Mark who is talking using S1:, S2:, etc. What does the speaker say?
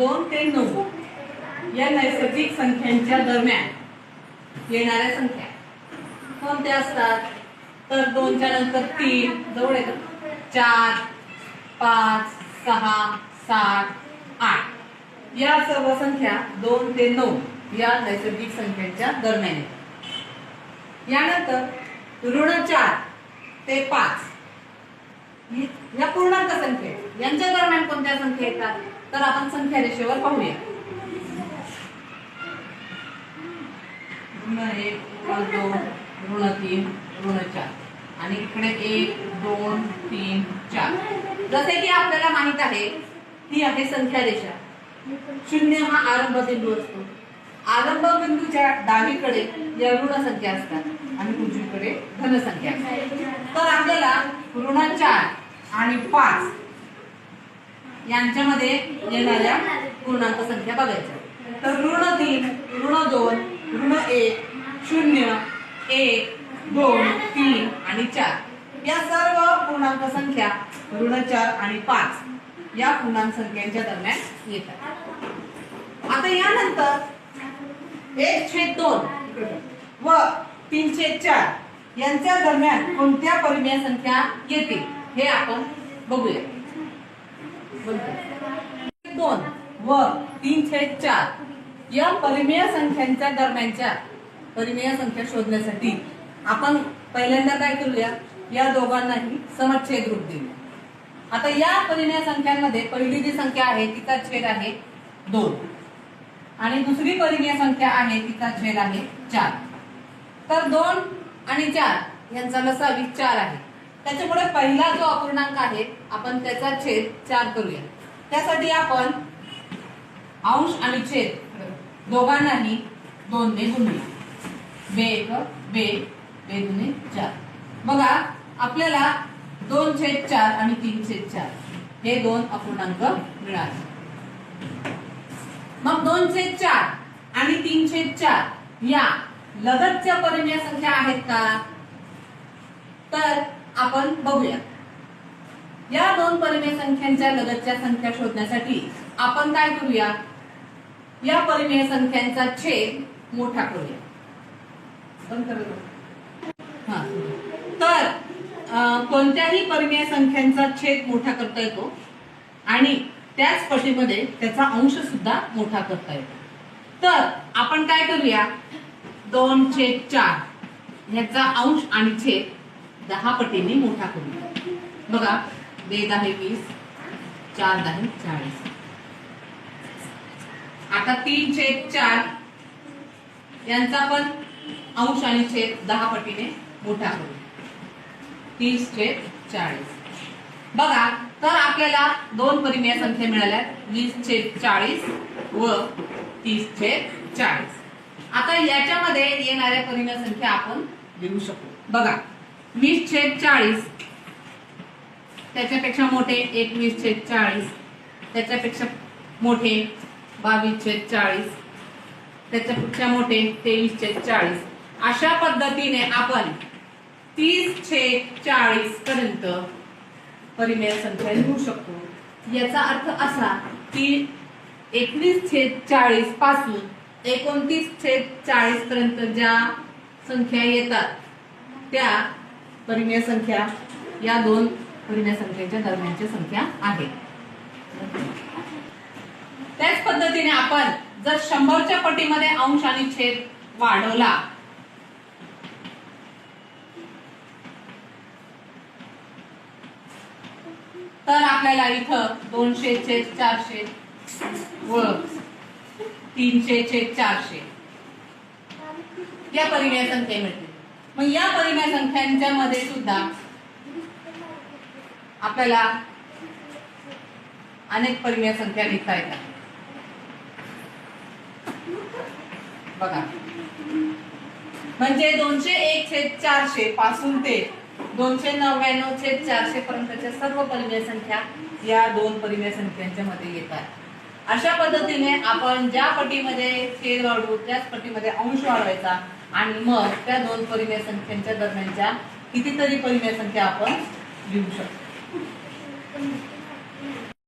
S1: दोन ते नऊ या नैसर्गिक संख्यांच्या दरम्यान येणाऱ्या संख्या. कोणत्या असतात? तर दोनच्या नंतर तीन. जवळ आहे चार पाच सहा सात आठ. या सर्व संख्या दोन ते नऊ या नैसर्गिक संख्यांच्या दरम्यान आहेत. यानंतर ऋण चार ते पाच. या पूर्णांक संख्या आहेत. यांच्या दरम्यान कोणत्या संख्या येतात? तर आपण संख्या रेषेवर पाहूया. ऋण एक दोन ऋण तीन ऋण चार. आणि इकडे एक दोन तीन चार. जसे की आपल्याला माहीत आहे ही आहे संख्या रेषा. शून्य हा आरंभ बिंदू असतो. आरंभ बिंदूच्या डावीकडे या ऋण संख्या असतात आणि उजवीकडे धनसंख्या असतात. तर आपल्याला ऋण चार आणि पाच यांच्यामध्ये येणाऱ्या पूर्णांक संख्या बघायच्या. तर ऋण तीन ऋण दोन ऋण एक शून्य एक दोन तीन आणि चार. या सर्व पूर्णांक संख्या ऋण चार आणि पाच या पूर्णांक संख्यांच्या दरम्यान येतात. आता यानंतर एक छेद दोन व तीन छेद चार यांच्या दरम्यान कोणत्या परिमेय संख्या येतील हे आपण बघूया. दोन व तीन छेद चार. या परिमेय संख्यांच्या दरम्यानच्या परिमेय संख्या शोधण्यासाठी आपण पहिल्यांदा काय करूया? या दोघांनाही समच्छेद रूप देऊया. आता या परिमेय संख्यांमध्ये पहिली जी संख्या आहे तिचा छेद आहे दोन. आणि दुसरी परिमेय संख्या आहे तिचा छेद आहे चार. तर दोन आणि चार यांचा लसावी चार आहे. त्याच्यामुळे पहिला जो अपूर्णांक आहे आपण त्याचा छेद चार करूया. त्यासाठी आपण अंश आणि छेद दोघांनाही दोन ने गुणूया. बे एक बे बे दुने चार. बघा आपल्याला दोन छेद चार आणि तीन छेद चार हे दोन अपूर्णांक मिळाले. मग दोन छेद चार आणि तीन छेद चार या लगतच्या परिमेय संख्या आहेत का? तर आपण बघूया. या दोन परिमेय संख्यांच्या लगतच्या संख्या शोधण्यासाठी आपण काय करूया? या परिमेय संख्यांचा छेद मोठा करूया. हा. तर कोणत्याही परिमेय संख्यांचा छेद मोठा करता येतो आणि त्याच पटीमध्ये त्याचा अंश सुद्धा मोठा करता येतो. तर आपण काय करूया? दोन छेद चार. ह्याचा अंश आणि छेद दहा पटीने मोठा करू बघा बे दहा वीस चार दहा चाळीस. आता तीन छेद चार यांचा पण अंश आणि छेद दहा पटीने मोठा करू तीस छेद चाळीस. बघा तर आपल्याला दोन परिमेय संख्या मिळाल्या वीस छेद चाळीस व तीस छेद चाळीस. आता याच्यामध्ये येणाऱ्या परिमेय संख्या आपण लिहू शकतो बघा वीस छेद चाळीस त्याच्यापेक्षा मोठे एकवीस छेद चाळीस त्याच्यापेक्षा मोठे बावीस छेद चाळीस त्याच्यापेक्षा मोठे तेवीस छेद चाळीस अशा पद्धतीने आपण तीस छेद चाळीस पर्यंत परिमेय संख्या लिहू शकतो. याचा अर्थ असा की एकवीस छेद चाळीसपासून एकोणतीस छेद चाळीस पर्यंत ज्या संख्या येतात त्या परिमेय संख्या. या दोन परिमेय संख्येच्या दरम्यानची संख्या आहे. त्याच पद्धतीने आपण जर शंभरच्या पटीमध्ये अंश आणि छेद वाढवला तर आपल्याला इथं दोनशे छेद चारशे व तीनशे छेद चारशे या परिमेय संख्या मिळते मग या परिमेय संख्यांच्या मध्ये सुद्धा आपल्याला अनेक परिमेय संख्या लिहिता येतात. बघा. म्हणजे दोनशे एक छेद चारशे पासून ते दोनशे नव्याण्णव छेद चारशे पर्यंतच्या सर्व परिमेय संख्या या दोन परिमेय संख्यांच्या मध्ये येतात. अशा पद्धतीने आपण ज्या पटीमध्ये छेद वाढवू त्याच पटीमध्ये अंश वाढवायचा आणि मग त्या दोन परिमेय संख्यांच्या दरम्यानच्या कितीतरी परिमेय संख्या आपण लिहू शकतो.